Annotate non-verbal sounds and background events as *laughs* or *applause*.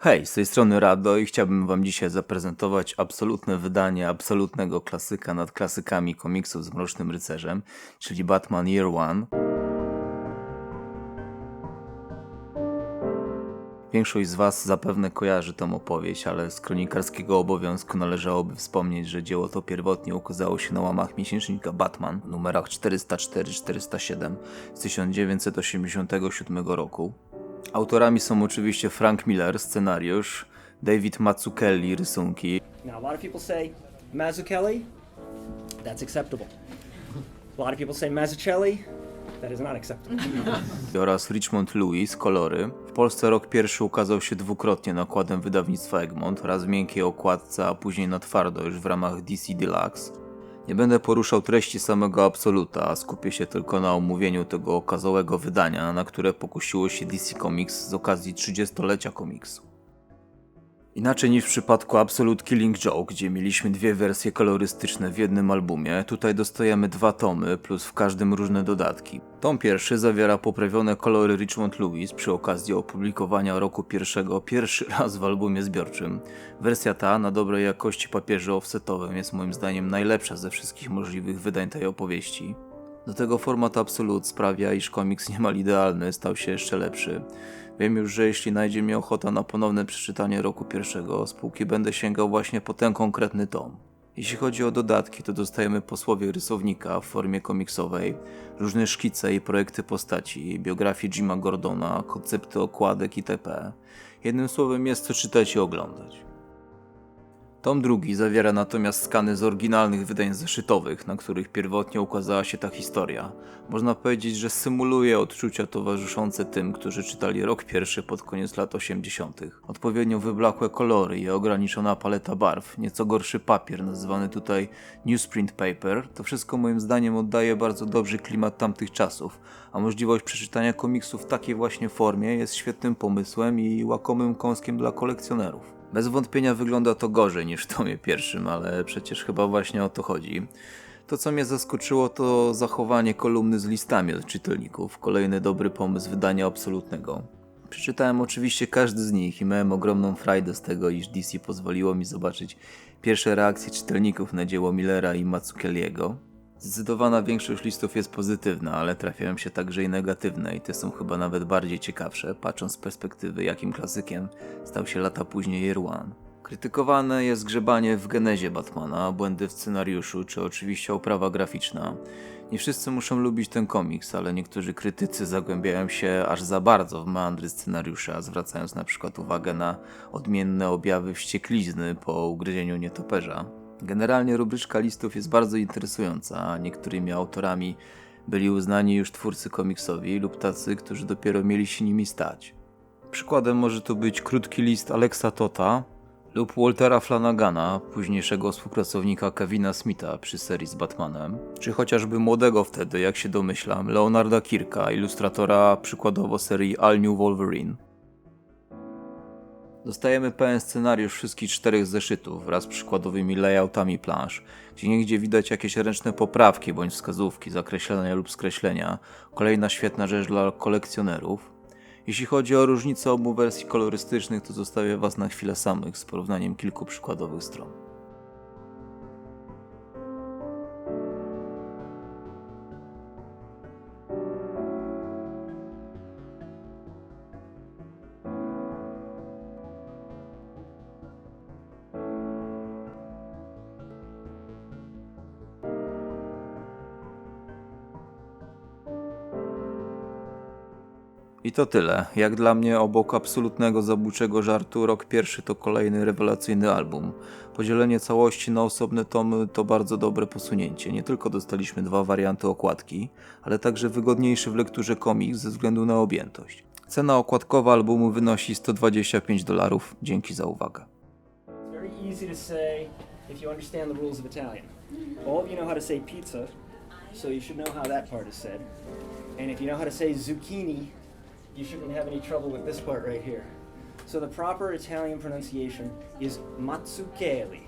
Hej, z tej strony Rado i chciałbym Wam dzisiaj zaprezentować absolutne wydanie absolutnego klasyka nad klasykami komiksów z Mrocznym Rycerzem, czyli Batman Year One. Większość z Was zapewne kojarzy tą opowieść, ale z kronikarskiego obowiązku należałoby wspomnieć, że dzieło to pierwotnie ukazało się na łamach miesięcznika Batman w numerach 404-407 z 1987 roku. Autorami są oczywiście Frank Miller, scenariusz, David Mazzucchelli, rysunki Now, a lot of people say Mazzucchelli, that's acceptable. A lot of people say Mazzucchelli, that is not acceptable. *laughs* oraz Richmond Lewis, kolory. W Polsce rok pierwszy ukazał się dwukrotnie nakładem wydawnictwa Egmont, raz w miękkiej okładce, a później na twardo już w ramach DC Deluxe. Nie będę poruszał treści samego Absoluta, a skupię się tylko na omówieniu tego okazałego wydania, na które pokusiło się DC Comics z okazji 30-lecia komiksu. Inaczej niż w przypadku Absolute Killing Joke, gdzie mieliśmy dwie wersje kolorystyczne w jednym albumie, tutaj dostajemy dwa tomy, plus w każdym różne dodatki. Tom pierwszy zawiera poprawione kolory Richmond Lewis przy okazji opublikowania roku pierwszego pierwszy *laughs* raz w albumie zbiorczym. Wersja ta na dobrej jakości papierze offsetowym jest moim zdaniem najlepsza ze wszystkich możliwych wydań tej opowieści. Do tego format Absolut sprawia, iż komiks niemal idealny stał się jeszcze lepszy. Wiem już, że jeśli najdzie mi ochota na ponowne przeczytanie roku pierwszego, spółki będę sięgał właśnie po ten konkretny tom. Jeśli chodzi o dodatki, to dostajemy posłowie rysownika w formie komiksowej, różne szkice i projekty postaci, biografii Jima Gordona, koncepty okładek itp. Jednym słowem jest co czytać i oglądać. Tom drugi zawiera natomiast skany z oryginalnych wydań zeszytowych, na których pierwotnie ukazała się ta historia. Można powiedzieć, że symuluje odczucia towarzyszące tym, którzy czytali rok pierwszy pod koniec lat 80. Odpowiednio wyblakłe kolory i ograniczona paleta barw, nieco gorszy papier, nazywany tutaj newsprint paper, to wszystko moim zdaniem oddaje bardzo dobrze klimat tamtych czasów, a możliwość przeczytania komiksu w takiej właśnie formie jest świetnym pomysłem i łakomym kąskiem dla kolekcjonerów. Bez wątpienia wygląda to gorzej niż w tomie pierwszym, ale przecież chyba właśnie o to chodzi. To, co mnie zaskoczyło, to zachowanie kolumny z listami od czytelników. Kolejny dobry pomysł wydania absolutnego. Przeczytałem oczywiście każdy z nich i miałem ogromną frajdę z tego, iż DC pozwoliło mi zobaczyć pierwsze reakcje czytelników na dzieło Millera i Mazzucchelliego. Zdecydowana większość listów jest pozytywna, ale trafiają się także i negatywne i te są chyba nawet bardziej ciekawsze, patrząc z perspektywy jakim klasykiem stał się lata później Year. Krytykowane jest grzebanie w genezie Batmana, błędy w scenariuszu, czy oczywiście oprawa graficzna. Nie wszyscy muszą lubić ten komiks, ale niektórzy krytycy zagłębiają się aż za bardzo w meandry scenariusza, zwracając na przykład uwagę na odmienne objawy wścieklizny po ugryzieniu nietoperza. Generalnie rubryczka listów jest bardzo interesująca, a niektórymi autorami byli uznani już twórcy komiksowi lub tacy, którzy dopiero mieli się nimi stać. Przykładem może tu być krótki list Alexa Tota lub Waltera Flanagana, późniejszego współpracownika Kevina Smitha przy serii z Batmanem, czy chociażby młodego wtedy, jak się domyślam, Leonarda Kirka, ilustratora przykładowo serii All New Wolverine. Dostajemy pełen scenariusz wszystkich czterech zeszytów wraz z przykładowymi layoutami plansz, gdzie niegdzie widać jakieś ręczne poprawki bądź wskazówki, zakreślenia lub skreślenia. Kolejna świetna rzecz dla kolekcjonerów. Jeśli chodzi o różnicę obu wersji kolorystycznych, to zostawię Was na chwilę samych z porównaniem kilku przykładowych stron. I to tyle. Jak dla mnie, obok absolutnego zabójczego żartu, rok pierwszy to kolejny rewelacyjny album. Podzielenie całości na osobne tomy to bardzo dobre posunięcie. Nie tylko dostaliśmy dwa warianty okładki, ale także wygodniejszy w lekturze komiks ze względu na objętość. Cena okładkowa albumu wynosi 125 dolarów. Dzięki za uwagę. So you should know how that part is said. And if you know how to say zucchini, you shouldn't have any trouble with this part right here. So the proper Italian pronunciation is Mazzucchelli.